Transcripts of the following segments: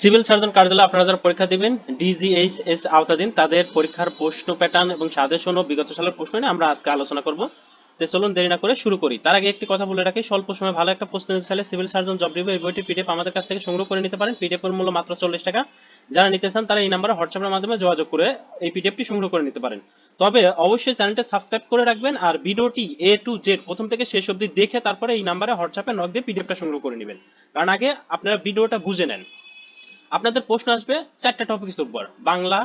Civil surgeon কার্যালয়ে আপনারা যারা পরীক্ষা দিবেন ডিজিএইচএস আওতাধীন, তাদের পরীক্ষার প্রশ্ন প্যাটার্ন এবং সাজেশন ও বিগত সালের প্রশ্ন নিয়ে আমরা আজকে আলোচনা করব। তো চলুন দেরি না করে শুরু করি। তার আগে একটি কথা বলে রাখি, স্বল্প সময় ভালো একটা প্রশ্ন নিতে চাইলে সিভিল সার্জন জব রিভিউ এই বইটি পিডিএফ আমাদের কাছ থেকে সংগ্রহ করে নিতে পারেন। পিডিএফ এর মূল্য মাত্র চল্লিশ টাকা। যারা নিতে চান তারা এই নাম্বারে হোয়াটসঅ্যাপের মাধ্যমে যোগাযোগ করে এই পিডিএফটি সংগ্রহ করে নিতে পারেন। তবে অবশ্যই চ্যানেলটা সাবস্ক্রাইব করে রাখবেন আর ভিডিওটি এ টু জেড প্রথম থেকে শেষ অবধি দেখে তারপরে এই নাম্বারে হোয়াটসঅ্যাপে নক দিয়ে পিডিএফটা সংগ্রহ করে নেবেন। কারণ আগে আপনারা ভিডিওটা বুঝে নেন। আপনাদের প্রশ্ন আসবে চারটা টপিকের উপর। বাংলা,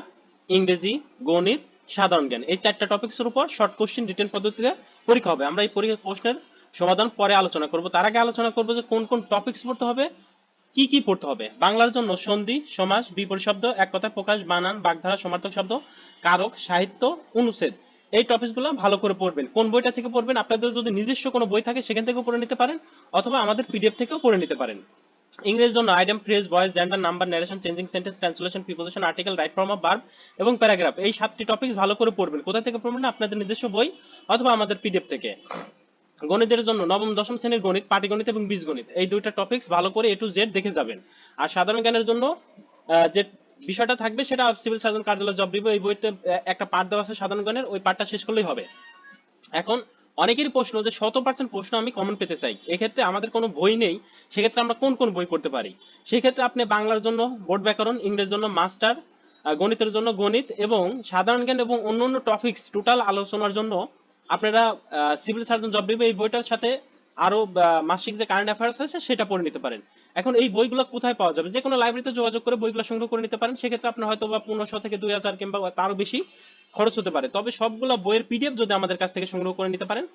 ইংরেজি, গণিত, সাধারণ জ্ঞান। এই চারটা টপিকসের উপর শর্ট কোশ্চেন রিটেন পদ্ধতিতে পরীক্ষা হবে। আমরা এই পরীক্ষা প্রশ্নের সমাধান পরে আলোচনা করব। তার আগে আলোচনা করব যে কোন কোন টপিকস পড়তে হবে, কি কি পড়তে হবে। বাংলার জন্য সন্ধি, সমাস, বিপরীত শব্দ, এক কথায় প্রকাশ, বানান, বাগধারা, সমার্থক শব্দ, কারক, সাহিত্য, অনুচ্ছেদ। এই টপিকসগুলো ভালো করে পড়বেন। কোন বইটা থেকে পড়বেন? আপনাদের যদি নিজস্ব কোনো বই থাকে, সেখান থেকেও পড়ে নিতে পারেন, অথবা আমাদের পিডিএফ থেকেও পড়ে নিতে পারেন। ইংরেজির জন্য item phrase, voice, gender, number narration changing sentence translation preposition article right form of verb এবং প্যারাগ্রাফ এই সাতটি টপিক ভালো করে পড়বেন। কোথা থেকে পড়বেন আপনাদের নিজস্ব বই অথবা আমাদের পিডিএফ থেকে। গণিতের জন্য নবম, দশম শ্রেণির গণিত, পাটিগণিত এবং বীজগণিত এই দুইটা টপিকস ভালো করে এ টু জেড দেখে যাবেন। আর সাধারণ জ্ঞানের জন্য যে বিষয়টা থাকবে সেটা সিভিল সার্জন কার্যালয় জব রিভিউ এই বইতে একটা পার্ট দেওয়া আছে সাধারণ জ্ঞানের, ওই পার্টটা শেষ করলেই হবে। এখন অনেকেরই প্রশ্ন যে শত পার্সেন্ট প্রশ্ন আমি কমন পেতে চাই। এক্ষেত্রে আমাদের কোনো বই নেই, সেক্ষেত্রে আমরা কোন কোন বই পড়তে পারি? সেক্ষেত্রে আপনি বাংলার জন্য বোর্ড ব্যাকরণ, ইংরেজির জন্য মাস্টার গণিতের জন্য গণিত এবং সাধারণ জ্ঞান এবং অন্য অন্য টপিকস টোটাল আলোচনার জন্য আপনারা সিভিল সার্জন জব রিভিউ এই বইটার সাথে আরও মাসিক যে কারেন্ট অ্যাফেয়ার্স আছে, সেটা পড়ে নিতে পারেন। এখন এই বইগুলো কোথায় পাওয়া যাবে? যে কোনো লাইব্রেরিতে যোগাযোগ করে বইগুলো সংগ্রহ করে নিতে পারেন। সেক্ষেত্রে আপনার হয়তো বা পনেরোশো থেকে দুই হাজার কিংবা তারও বেশি খরচ হতে পারে। তবে সবগুলো বইয়ের পিডিএফ যদি আমাদের কাছ থেকে সংগ্রহ করে নিতে পারেন,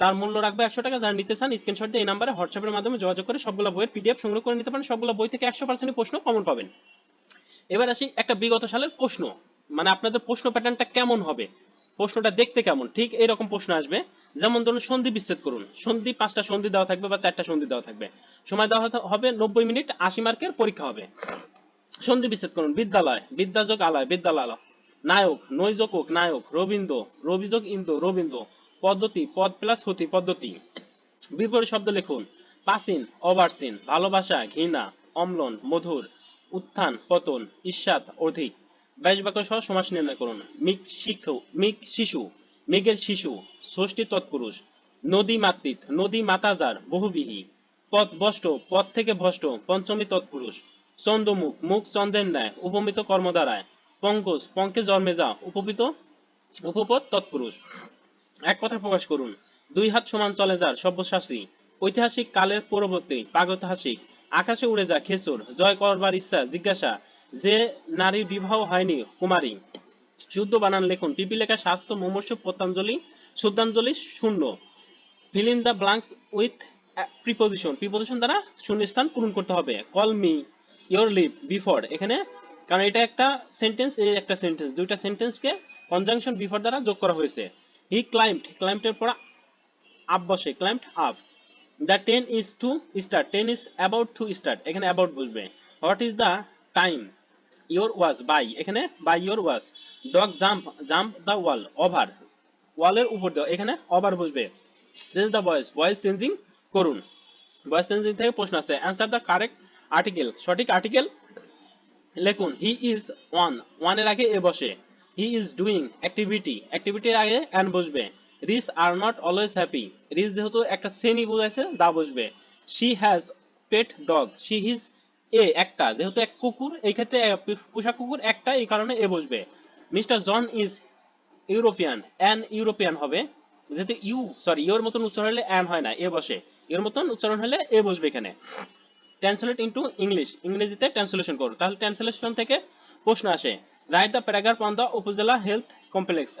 তার মূল্য রাখবে একশো টাকা। যারা নিতে চান স্ক্রিনশট দিয়ে এই নাম্বারে হোয়াটসঅ্যাপের মাধ্যমে যোগাযোগ করে সবগুলো বইয়ের পিডিএফ সংগ্রহ করে নিতে পারেন। সবগুলো বই থেকে একশো পার্সেন্ট প্রশ্ন কমন পাবেন। এবার আসি একটা বিগত সালের প্রশ্ন। মানে আপনাদের প্রশ্ন প্যাটার্নটা কেমন হবে? প্রশ্নটা দেখতে কেমন? ঠিক এরকম প্রশ্ন আসবে। যেমন ধরুন, সন্ধি বিচ্ছেদ করুন। সন্ধি, পাঁচটা সন্ধি দেওয়া থাকবে বা চারটা সন্ধি দেওয়া থাকবে। সময় দেওয়া হবে নব্বই মিনিট, আশি মার্কের পরীক্ষা হবে। সন্ধি বিচ্ছেদ করুন। বিদ্যালয়, বিদ্যাযোগ আলয়, বিদ্যালয় নায়ক ওক, নায়ক রবীন্দ্র রবিযোগ ইন্দ্র রবীন্দ্র পদ্ধতি পদ প্লাস হতি পদ্ধতি। বিপরীত শব্দ লিখুন। প্রাচীন অবার্চীন ভালোবাসা ঘৃণা অম্লন মধুর উত্থান পতন ঈর্ষাদ অধিক। বাইশ বাক্য সহ সমাস নির্ণয় করুন। মিক শিশু মিক শিশু মেঘের শিশু ষষ্ঠী তৎপুরুষ নদী মাতৃত নদী মাতাজার বহুবিহী। পথ বষ্ট পথ থেকে ভষ্ট পঞ্চমী তৎপুরুষ চন্দ্রমুখ মুখ চন্দ্রের ন্যায় উপমিত কর্মদ্বারায় পঙ্কজ, পঙ্কে জন্মে যা উপবিত উপপদ, তৎপুরুষ। এক কথা প্রকাশ করুন, দুই হাত সমান চলে যার সব্যসাচী। ঐতিহাসিক কালের পরবর্তী প্রাগৈতিহাসিক আকাশে উড়ে যা খেসুর, জয় করবার ইচ্ছা, জিজ্ঞাসা, যে নারীর বিবাহ হয়নি, কুমারী। শুদ্ধ বানান লিখুন পিপি লেখা স্বাস্থ্য, মুমূর্ষ পতঞ্জলি শুদ্ধাঞ্জলি শূন্য। Fill in the blanks with preposition preposition দ্বারা শূন্যস্থান পূরণ করতে হবে। Call me your leave before এখানে কারণ এটা একটা সেন্টেন্স এই একটা সেন্টেন্স দুইটা সেন্টেন্সকে কনজাংশন বিফোর দ্বারা যোগ করা হয়েছে। হি ক্লাইম্বড ক্লাইম্বডের পর আপ বসে climbed up the train is to start train is about to start এখানে অ্যাবাউট বসবে। What is the time your was by এখানে by your was dog jump jump the wall over ওয়ালের উপর দেওয়া, এখানে over this is the voice voice changing করুন। Voice changing থেকে প্রশ্ন আছে অ্যান্সার দ্য কারেক্ট আর্টিকেল সঠিক আর্টিকেল লিখুন হি ইজ ওয়ান ওয়ানের আগে এ বসে। হি ইজ ডুইং অ্যাক্টিভিটি অ্যাক্টিভিটির আগে অ্যান বসবে। Rich are not always happy rich যেহেতু একটা শ্রেণি বোঝাইছে দা বসবে। She has pet dog she his a একটা। যেহেতু এক কুকুর, এই ক্ষেত্রে পোষা কুকুর একটা, এই কারণে এ বসবে। Mister John is European an European হবে। যেহেতু ইউ সরি ইউর মতন উচ্চারণ হলে অ্যান হয় না, এ বসে। এর মতন উচ্চারণ হলে এ বসবে এখানে। ট্রান্সলেট ইনটু ইংলিশ ইংরেজিতে ট্রান্সলেশন করো। তাহলে ট্রান্সলেশন থেকে প্রশ্ন আসে write the paragraph on the upazila health complex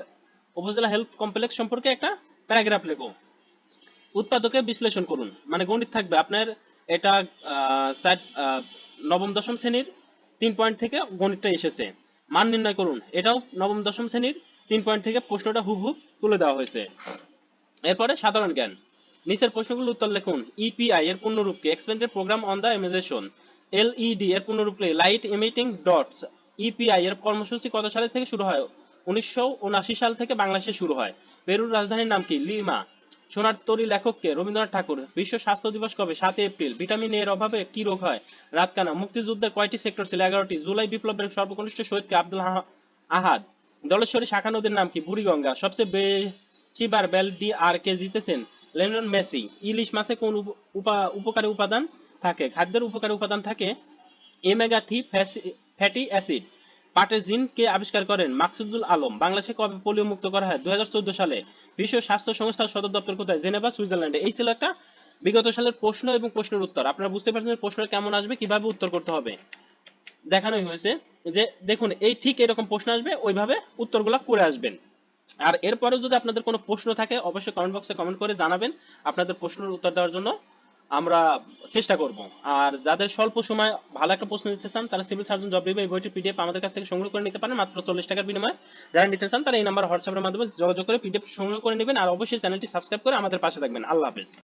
upazila health complex সম্পর্কে একটা প্যারাগ্রাফ লেখো। উৎপাদকে বিশ্লেষণ করুন। মানে গণিত থাকবে। আপনার এটা নবম, দশম শ্রেণির তিন পয়েন্ট থেকে গণিতটা এসেছে। মান নির্ণয় করুন। এটাও নবম, দশম শ্রেণির তিন পয়েন্ট থেকে প্রশ্নটা হুবহুব তুলে দেওয়া হয়েছে। এরপরে সাধারণ জ্ঞান। নিচের প্রশ্নগুলোর উত্তর লিখুন। ইপিআই এর পূর্ণরূপ কি expanded programme on the immigration LED এর পূর্ণরূপ কি লাইট ইমিটিং ডটস ইপিআই এর কর্মসূচি কত সালে থেকে শুরু হয়? উনিশশো সাল থেকে বাংলাদেশে শুরু হয়। পেরুর রাজধানীর নাম কি? লিমা। সোনার তরী লেখককে রবীন্দ্রনাথ ঠাকুর, বিশ্ব স্বাস্থ্য দিবস কবে? সাতই এপ্রিল। ভিটামিন এর অভাবে কি রোগ হয়? রাতকানা। মুক্তিযুদ্ধের কয়টি সেক্টর ছিল? এগারোটি। জুলাই বিপ্লবের সর্বকনিষ্ঠ শহীদকে আব্দুল আহা- আহাদ। দলেশ্বরী শাখা নদীর নাম কি? বুড়িগঙ্গা। সবচেয়ে বেশিবার বেল ডি আর কে জিতেছেন? লেনন মেসি ইলিশ মাছে কোন উপ- উপকারী উপাদান থাকে? খাদ্যের উপকারী উপাদান থাকে এমেগা থ্রি ফ্যাটি অ্যাসিড পাটের জিন কে আবিষ্কার করেন মাকসুদুল আলম। বাংলাদেশে কবে পোলিও মুক্ত করা হয়? দুই সালে। বিশ্ব স্বাস্থ্য সংস্থার সদর দপ্তর কোথায়? জেনেভা, সুইজারল্যান্ডে। এই ছিল একটা বিগত সালের প্রশ্ন এবং প্রশ্নের উত্তর। আপনারা বুঝতে পারছেন প্রশ্ন কেমন আসবে, কীভাবে উত্তর করতে হবে। দেখানোই হয়েছে যে, দেখুন, এই ঠিক এরকম প্রশ্ন আসবে, ওইভাবে উত্তরগুলো করে আসবেন। আর এরপরেও যদি আপনাদের কোনো প্রশ্ন থাকে, অবশ্যই কমেন্ট বক্সে কমেন্ট করে জানাবেন। আপনাদের প্রশ্নের উত্তর দেওয়ার জন্য আমরা চেষ্টা করব। আর যাদের স্বল্প সময় ভালো একটা প্রশ্ন নিতে চান, তারা সিভিল সার্জন জব রিভিউ এই বইটি পিডিএফ আমাদের কাছ থেকে সংগ্রহ করে নিতে পারেন। মাত্র চল্লিশ টাকার বিনিময়ে যারা নিতে চান, তারা এই নাম্বার হোয়াটসঅ্যাপের মাধ্যমে যোগাযোগ করে পিডিএফ সংগ্রহ করে নেবেন। আর অবশ্যই চ্যানেলটি সাবস্ক্রাইব করে আমাদের পাশে থাকবেন। আল্লাহ হাফেজ।